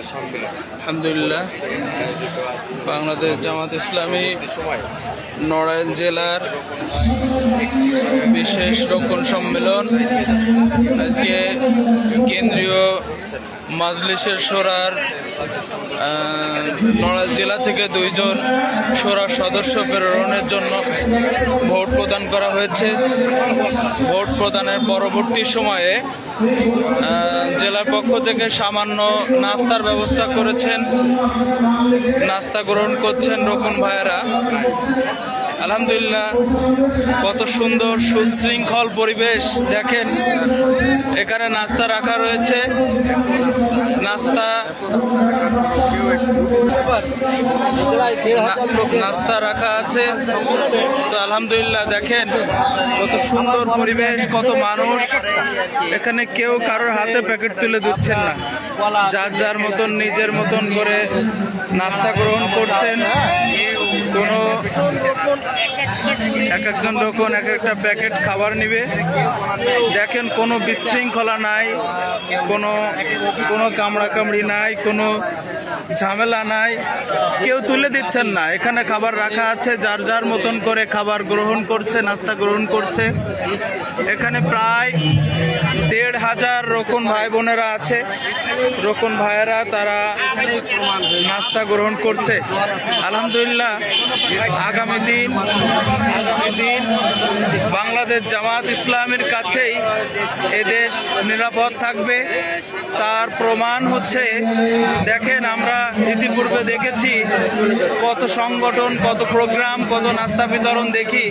আলহামদুলিল্লাহ। বাংলাদেশ জামাত ইসলামী নড়াইল জেলার বিশেষ রক্ষণ সম্মেলন। আজকে কেন্দ্রীয় মাজলিসের সোরার নড়াইল জেলা থেকে দুইজন সোরা সদস্য প্রেরণের জন্য ভোট প্রদান করা হয়েছে। ভোট প্রদানের পরবর্তী সময়ে জেলার পক্ষ থেকে সামান্য নাস্তার ব্যবস্থা করেছেন। নাস্তা গ্রহণ করছেন রকম ভাইয়েরা। আলহামদুলিল্লাহ, কত সুন্দর সুশৃঙ্খল পরিবেশ। দেখেন, এখানে নাস্তা রাখা রয়েছে। নাস্তা নাস্তা রাখা আছে। তো আলহামদুলিল্লাহ, দেখেন, কত সুন্দর পরিবেশ, কত মানুষ। এখানে কেউ কারোর হাতে প্যাকেট তুলে দিচ্ছেন না। যার যার মতন, নিজের মতন করে নাস্তা গ্রহণ করছেন। কোনো এক একজন যখন এক একটা প্যাকেট খাবার নিবে। দেখেন, কোনো বিশৃঙ্খলা নাই, কোনো কোনো কামড়াকামড়ি নাই, কোনো ঝামেলা নাই। কেউ তুলে দিচ্ছেন না। এখানে খাবার রাখা আছে, যার যার মতন করে খাবার গ্রহণ করছে, নাস্তা গ্রহণ করছে। এখানে প্রায় দেড় হাজার রকম ভাই বোনেরা আছে। রকম ভাইয়েরা তারা নাস্তা গ্রহণ করছে। আলহামদুলিল্লাহ, আগামী দিন আগামী দিন বাংলাদেশ জামাত ইসলামের কাছেই এদেশ নিরাপদ থাকবে। তার প্রমাণ হচ্ছে, দেখেন আমরা ইতিপূর্বে দেখেছি কত সংগঠন, কত প্রোগ্রাম, কত নাস্তা বিতরণ দেখি।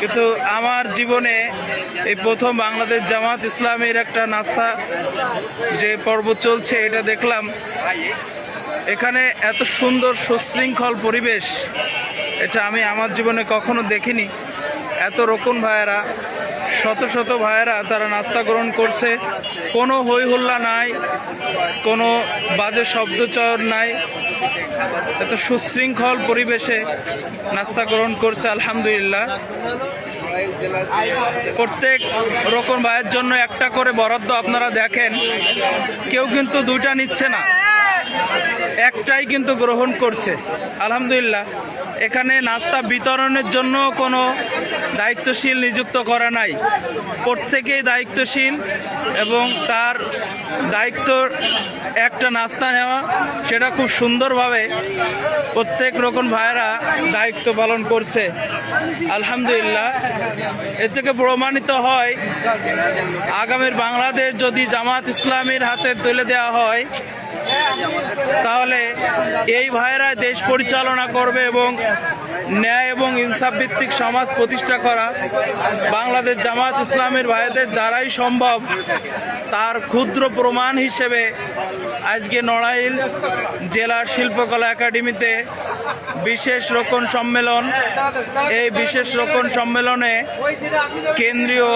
কিন্তু আমার জীবনে এই প্রথম বাংলাদেশ জামাত ইসলামের একটা নাস্তা যে পর্ব চলছে, এটা দেখলাম। এখানে এত সুন্দর সুশৃঙ্খল পরিবেশ, এটা আমি আমার জীবনে কখনো দেখিনি। এত রকম ভাইয়েরা, শত শত ভাইয়েরা তারা নাস্তা গ্রহণ করছে। কোনো হই হুল্লা নাই, কোনো বাজে শব্দচয়ন নাই। এত সুশৃঙ্খল পরিবেশে নাস্তা গ্রহণ করছে, আলহামদুলিল্লাহ। প্রত্যেক রকম ভাইয়ের জন্য একটা করে বরাদ্দ আপনারা দেখেন, কেউ কিন্তু দুইটা নিচ্ছে না। একটাই কিন্তু গ্রহণ করছে। আলহামদুলিল্লাহ। এখানে নাস্তা বিতরণের জন্য কোনো দায়িত্বশীল নিযুক্ত করা নাই। প্রত্যেকেই দায়িত্বশীল এবং তার দায়িত্ব একটা নাস্তা নেওয়া, সেটা খুব সুন্দরভাবে প্রত্যেক রকম ভাইয়েরা দায়িত্ব পালন করছে। আলহামদুলিল্লাহ। এর থেকে প্রমাণিত হয়, আগামীর বাংলাদেশ যদি জামাত ইসলামের হাতে তুলে দেওয়া হয় তাহলে এই ভাইয়েরা দেশ পরিচালনা করবে এবং ন্যায় এবং ইনসাফ ভিত্তিক সমাজ প্রতিষ্ঠা করা বাংলাদেশ জামাত ইসলামের ভাইদের দ্বারাই সম্ভব। তার ক্ষুদ্র প্রমাণ হিসেবে আজকে নড়াইল জেলার শিল্পকলা একাডেমিতে বিশেষ রোকন সম্মেলন, এই বিশেষ রোকন সম্মেলনে কেন্দ্রীয়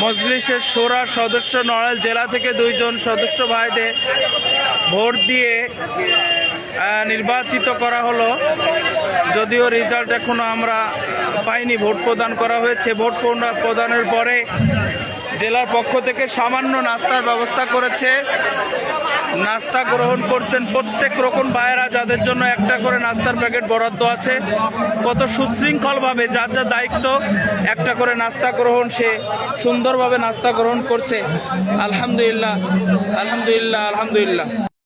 মজলিসের সোরা সদস্য নড়াইল জেলা থেকে দুইজন সদস্য ভাইদের ভোট দিয়ে নির্বাচিত করা হলো। যদিও রেজাল্ট এখনও আমরা পাইনি, ভোট প্রদান করা হয়েছে। ভোট প্রদানের পরে জেলার পক্ষ থেকে সামান্য নাস্তার ব্যবস্থা করেছে। নাস্তা গ্রহণ করছেন প্রত্যেক রকম ভাইয়েরা যাদের জন্য একটা করে নাস্তার প্যাকেট বরাদ্দ আছে। কত সুশৃঙ্খলভাবে যার যা দায়িত্ব একটা করে নাস্তা গ্রহণ, সে সুন্দরভাবে নাস্তা গ্রহণ করছে। আলহামদুলিল্লাহ আলহামদুলিল্লাহ আলহামদুলিল্লাহ।